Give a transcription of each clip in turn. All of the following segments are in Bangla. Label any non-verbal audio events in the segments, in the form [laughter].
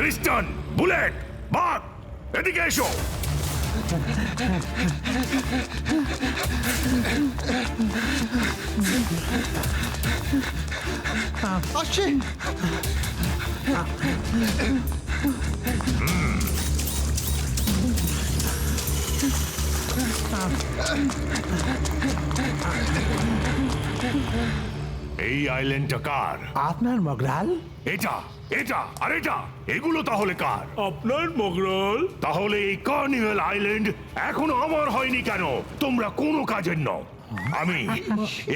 খ্রিস্টান বুলেট বাঘ এদিকে এসো আসছে এই আইল্যান্ডটা কার? আপনার মগরাল? এটা এটা আর এটা এগুলো তাহলে কার? আপনার মগরল? তাহলে এই কার্নিভেল আইল্যান্ড এখনও আমার হয়নি কেন? তোমরা কোনো কাজের নও। আমি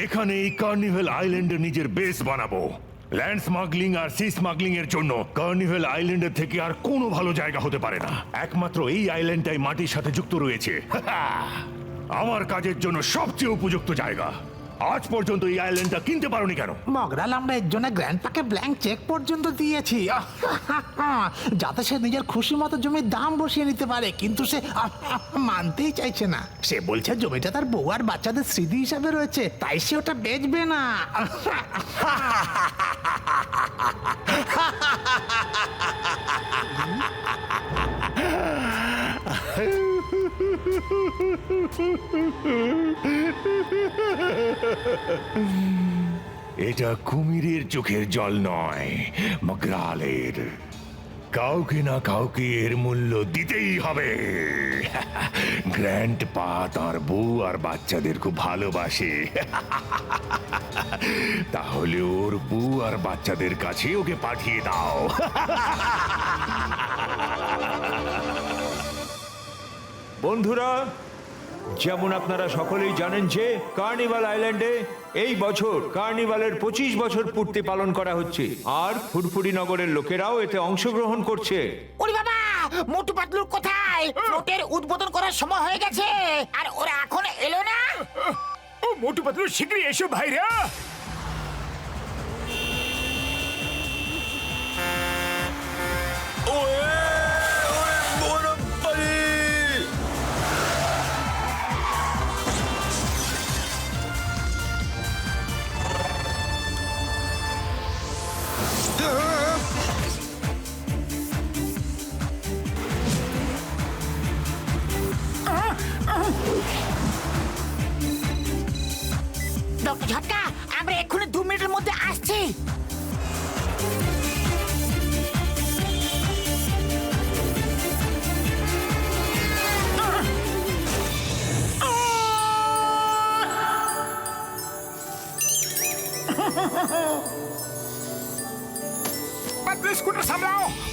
এখানে এই কার্নিভেল আইল্যান্ডে নিজের বেস বানাবো। ল্যান্ড স্মাগলিং আর সি স্মাগলিং এর জন্য কার্নিভেল আইল্যান্ডের থেকে আর কোনো ভালো জায়গা হতে পারে না। একমাত্র এই আইল্যান্ডটাই মাটির সাথে যুক্ত রয়েছে। [laughs] আমার কাজের জন্য সবচেয়ে উপযুক্ত জায়গা। আজ পর্যন্ত এই আইল্যান্ডটা কিনতে পারোনি কেন? মগরাল আমরা এর জন্য গ্র্যান্ড পাকে ব্ল্যাঙ্ক চেক পর্যন্ত দিয়েছি। [laughs] যাতে সে নিজের খুশি মতো জমির দাম বসিয়ে নিতে পারে কিন্তু সে [laughs] মানতেই চাইছে না। সে বলছে জমিটা তার বউ আর বাচ্চাদের স্মৃতি হিসাবে রয়েছে তাই সে ওটা বেচবে না। [laughs] এটা কুমিরের চোখের জল নয়, মগ্রালের। কাউকে না কাউকে এর মূল্য দিতেই হবে। গ্র্যান্ড পা তার বউ আর বাচ্চাদের খুব ভালোবাসে। তাহলে ওর বউ আর বাচ্চাদের কাছে ওকে পাঠিয়ে দাও। বন্ধুরা যেমন আপনারা সকলেই জানেন যে কার্নিভাল আইল্যান্ডে এই বছর কার্নিভালের পঁচিশ বছর পূর্তি পালন করা হচ্ছে। আর ফুরফুরি নগরের লোকেরাও এতে অংশগ্রহণ করছে। ওরে বাবা মোটু পাতলুর কোথায়? ফ্লোটের উদ্বোধন করার সময় হয়ে গেছে। আর ওরা এখন এলো না? ও মোটু পাতলু শীঘ্রই এসো ভাইরা। ডক্টর ঝটকা আমরা এক্ষুনি দু মিনিটের মধ্যে আসছি। [laughs] স্কুটার সামলাও।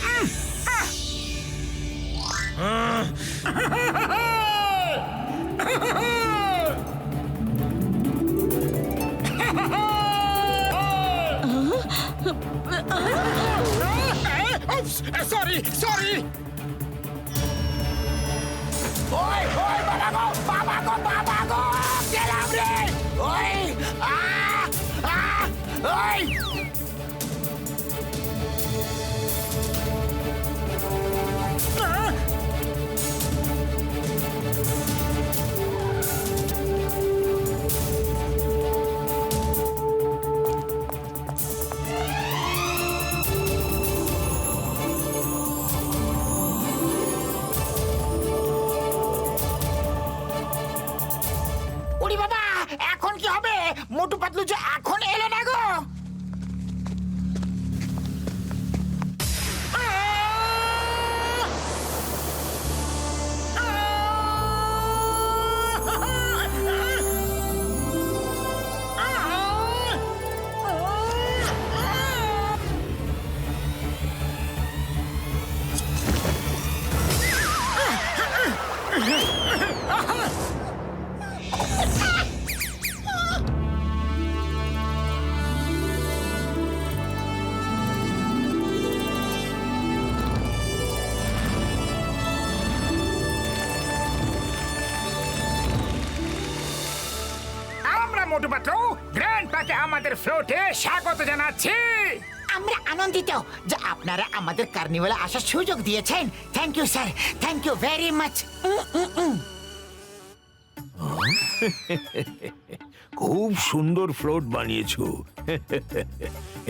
গ্র্যান্ড পাকে আমাদের ফ্লোটে স্বাগত জানাচ্ছি। আমরা আনন্দিত যে আপনারা আমাদের কার্নিভালে আসার সুযোগ দিয়েছেন। Thank you sir thank you very much খুব সুন্দর ফ্লোট বানিয়েছো।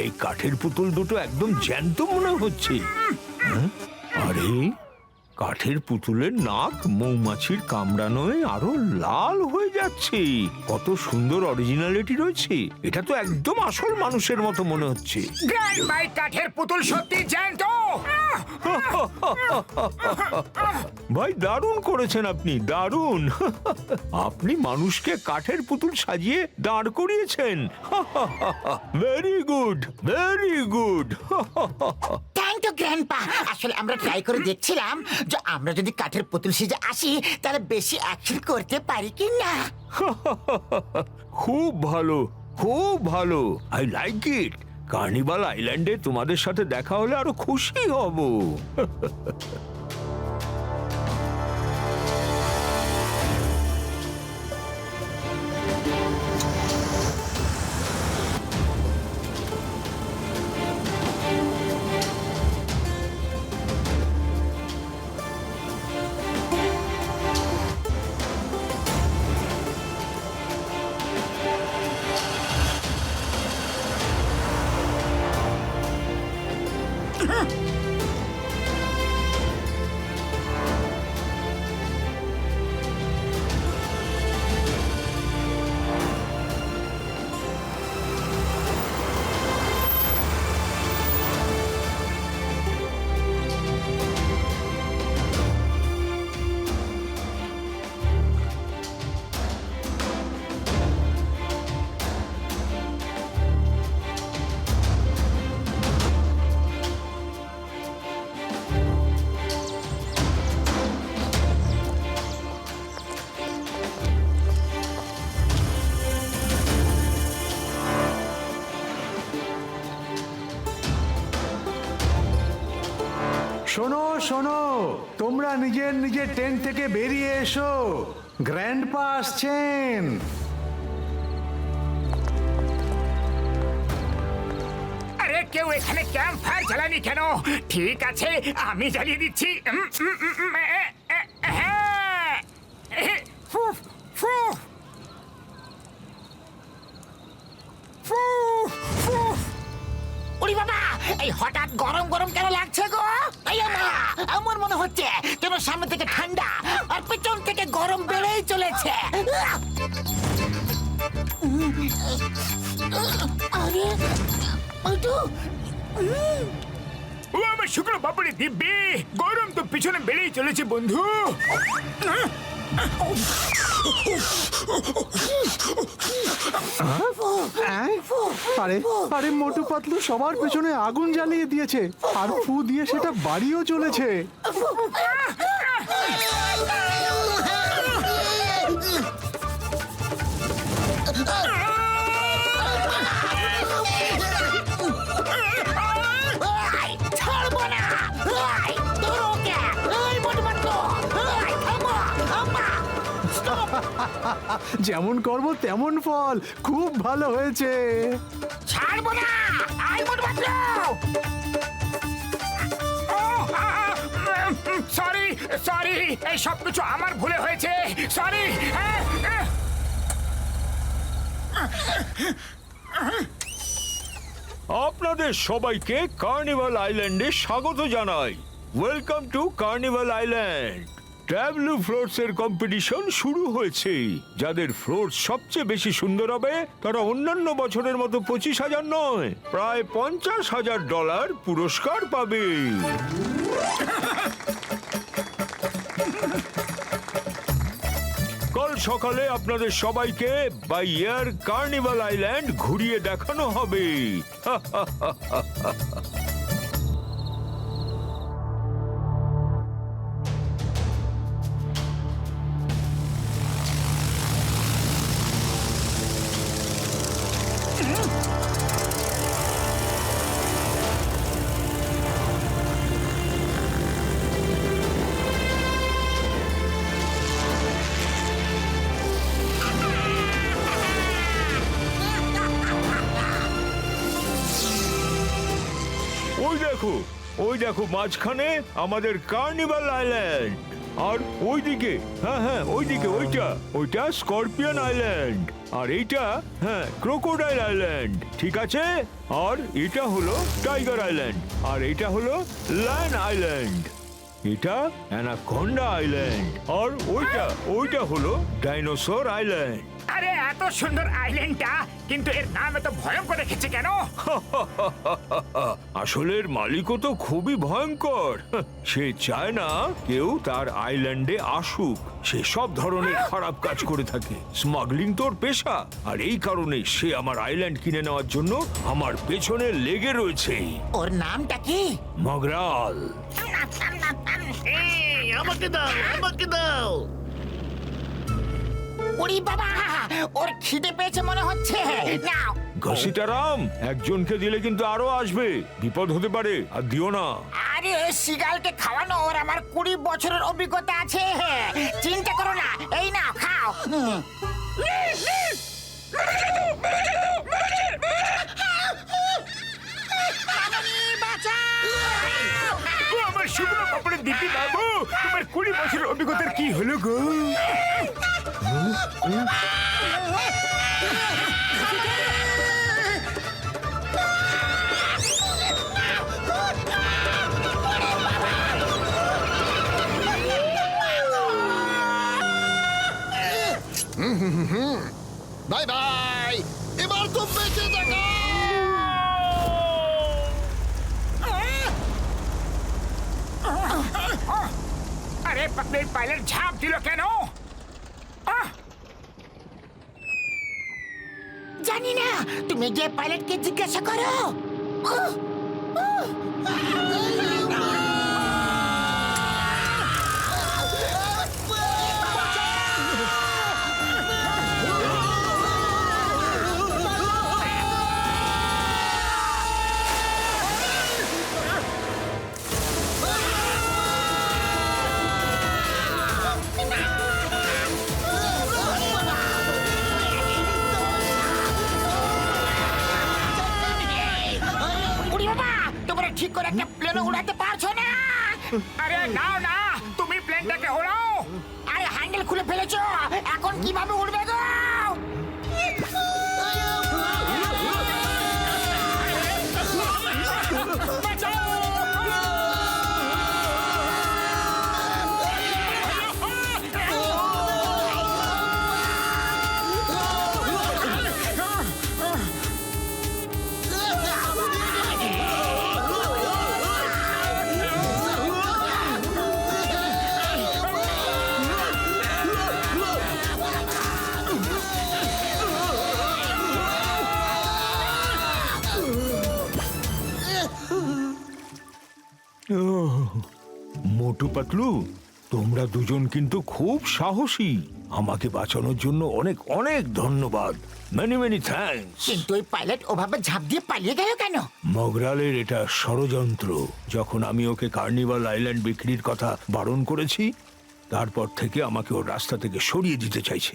এই কাঠের পুতুল দুটো একদম জ্যান্ত মনে হচ্ছে। হ্যাঁ? আরে কাঠের পুতুলের নাক মৌমাছির কামড়ানোয় আরও লাল হয়ে যাচ্ছে। কত সুন্দর অরিজিনালিটি রয়েছে। এটা তো একদম আসল মানুষের মতো মনে হচ্ছে। গ্র্যান্ড কাঠের পুতুল সত্যি জ্যান্ত! ভাই দারুণ করেছেন আপনি দারুণ। আপনি মানুষকে কাঠের পুতুল সাজিয়ে দাঁড় করিয়েছেন। Very good very good thank you grandpa আসলে আমরা ট্রাই করে দেখছিলাম আমরা যদি কাঠের পুতুল সেজে আসি, তাহলে বেশি অ্যাকশন করতে পারি কি না? [laughs] খুব ভালো খুব ভালো। আই লাইক ইট কার্নিভাল আইল্যান্ডে তোমাদের সাথে দেখা হলে আরও খুশি হব। [laughs] শোনো শোনো, তোমরা নিজের নিজের টেন্ট থেকে বেরিয়ে এসো। গ্র্যান্ডপা আসছেন। কেউ এখানে ক্যাম্প ফায়ার কেন? ঠিক আছে, আমি জ্বালিয়ে দিচ্ছি। বাবা, এই হঠাৎ গরম গরম কেন লাগছে গো? আমার মনে হচ্ছে তোমার সামনে থেকে ঠান্ডা আর পেছন থেকে গরম বেড়েই চলেছে। ও আমার শুকনো পাপড়ি দিব্যি, গরম তো পিছনে বেড়েই চলেছে বন্ধু। আরে আরে, মোটু পাতলু সবার পেছনে আগুন জ্বালিয়ে দিয়েছে। আর ফু দিয়ে সেটা বাড়িও চলেছে যেমন করব তেমন ফল। খুব ভালো হয়েছে। ছাড়বো না! সরি সরি এই সব কিছু আমার ভুলে হয়েছে। সরি আপনাদের সবাইকে কার্নিভাল আইল্যান্ডে স্বাগত জানাই। Welcome to carnival island tableau floats এর কম্পিটিশন শুরু হয়েছে। যাদের ফ্লোটস সবচেয়ে বেশি সুন্দর হবে, তারা অন্যান্য বছরের মতো পঁচিশ হাজার নয়, প্রায় পঞ্চাশ হাজার ডলার পুরস্কার পাবে। কাল সকালে আপনাদের সবাইকে বাই এয়ার কার্নিভাল আইল্যান্ড ঘুরিয়ে দেখানো হবে। [laughs] ওই দেখো ওই দেখো মাঝখানে আমাদের কার্নিভাল আইল্যান্ড আর ওইদিকে হ্যাঁ হ্যাঁ ওইদিকে, ওইটা ওইটা স্করপিয়ন আইল্যান্ড আর এইটা হ্যাঁ ক্রোকোডাইল আইল্যান্ড ঠিক আছে? আর এটা হলো টাইগার আইল্যান্ড আর এটা হলো লায়ন আইল্যান্ড এটা অ্যানাকোন্ডা আইল্যান্ড আর ওইটা ওইটা হলো ডাইনোসর আইল্যান্ড আরে এত সুন্দর আইল্যান্ডটা কিন্তু এর নাম এত ভয়ঙ্কর রেখেছে কেন? [laughs] আসলে এর মালিকও তো খুবই ভয়ঙ্কর। [laughs] সে চায় না কেউ তার আইল্যান্ডে আসুক। সে সব ধরনের [gasps] খারাপ কাজ করে থাকে। স্মাগলিং তোর পেশা। আর এই কারণে সে আমার আইল্যান্ড কিনে নেওয়ার জন্য আমার পেছনে লেগে রয়েছে। ওর নামটা কি? মগরাল। আমাকে দাও আমাকে দাও। ওরে বাবা ওর খিদে পেয়েছে মনে হচ্ছে। নাও। ঘসিটারাম একজনকে দিলে কিন্তু আরও আসবে। বিপদ হতে পারে আর দিও না। আরে শিগালকে খাওয়ানো ওর আমার কুড়ি বছরের অভিজ্ঞতা আছে। চিন্তা করো না এই নাও খাও। হুম। ও আমার শুকনো পাপড়ি দিদি বাবু, তোমার কুড়ি বছরের অভিজ্ঞতার কি হলো গো? বাই বাই এবার তো বেঁচে থাকা পাপড়ির পাইলট ঝাঁপ দিল কেন? জানি না তুমি গিয়ে পাইলটকে জিজ্ঞাসা করো। ঠিক করে একটা প্লেন উড়াতে পারছ না? আরে নাও না, তুমি প্লেনটাকে ওড়াও। আরে হ্যান্ডেল খুলে ফেলেছো। এখন কীভাবে উড়বে গো? তোমরা দুজন কিন্তু খুব সাহসী। আমাকে বাঁচানোর জন্য অনেক অনেক ধন্যবাদ। মেনি মেনি থ্যাঙ্কস কিন্তু ওই পাইলট ওভাবে ঝাঁপ দিয়ে পালিয়ে গেল কেন? মগরালের এটা ষড়যন্ত্র যখন আমি ওকে কার্নিভাল আইল্যান্ড বিক্রির কথা বারণ করেছি তারপর থেকে আমাকে ওর রাস্তা থেকে সরিয়ে দিতে চাইছে।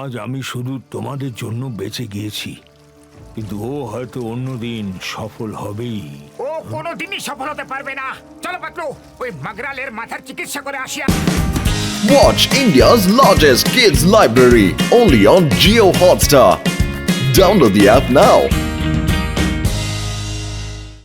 আজ আমি শুধু তোমাদের জন্য বেঁচে গিয়েছি। কিন্তু ও হয়তো অন্যদিন সফল হবেই ও কোনোদিনই সফল হতে পারবে না চলো পাতলু ওই মাগরালের মাথার চিকিৎসা করে আসিয়া Watch India's largest kids library only on Geo Hotstar. Download the app now.